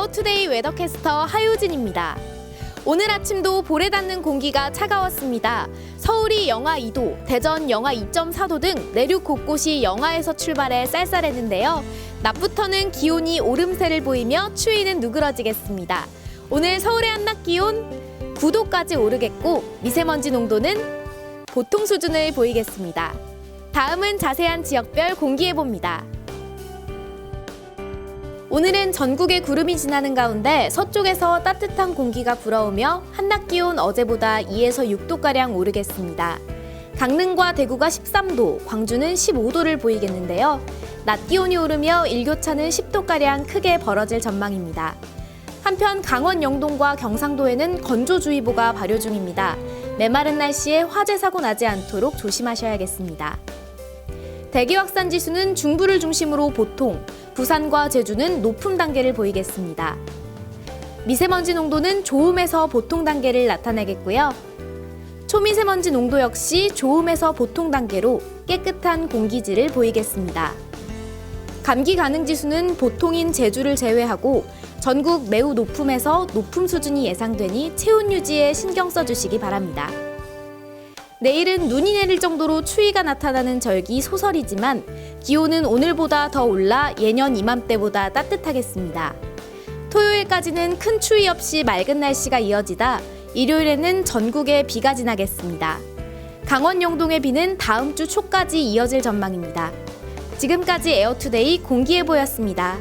에어투데이 웨더캐스터 하유진입니다. 오늘 아침도 볼에 닿는 공기가 차가웠습니다. 서울이 영하 2도, 대전 영하 2.4도 등 내륙 곳곳이 영하에서 출발해 쌀쌀했는데요. 낮부터는 기온이 오름세를 보이며 추위는 누그러지겠습니다. 오늘 서울의 한낮 기온 9도까지 오르겠고 미세먼지 농도는 보통 수준을 보이겠습니다. 다음은 자세한 지역별 공기예보입니다. 오늘은 전국에 구름이 지나는 가운데 서쪽에서 따뜻한 공기가 불어오며 한낮 기온 어제보다 2에서 6도가량 오르겠습니다. 강릉과 대구가 13도, 광주는 15도를 보이겠는데요. 낮 기온이 오르며 일교차는 10도가량 크게 벌어질 전망입니다. 한편 강원 영동과 경상도에는 건조주의보가 발효 중입니다. 메마른 날씨에 화재 사고 나지 않도록 조심하셔야겠습니다. 대기 확산 지수는 중부를 중심으로 보통, 부산과 제주는 높음 단계를 보이겠습니다. 미세먼지 농도는 좋음에서 보통 단계를 나타내겠고요. 초미세먼지 농도 역시 좋음에서 보통 단계로 깨끗한 공기질을 보이겠습니다. 감기 가능 지수는 보통인 제주를 제외하고 전국 매우 높음에서 높음 수준이 예상되니 체온 유지에 신경 써주시기 바랍니다. 내일은 눈이 내릴 정도로 추위가 나타나는 절기 소설이지만 기온은 오늘보다 더 올라 예년 이맘때보다 따뜻하겠습니다. 토요일까지는 큰 추위 없이 맑은 날씨가 이어지다 일요일에는 전국에 비가 지나겠습니다. 강원 영동의 비는 다음 주 초까지 이어질 전망입니다. 지금까지 에어투데이 공기예보였습니다.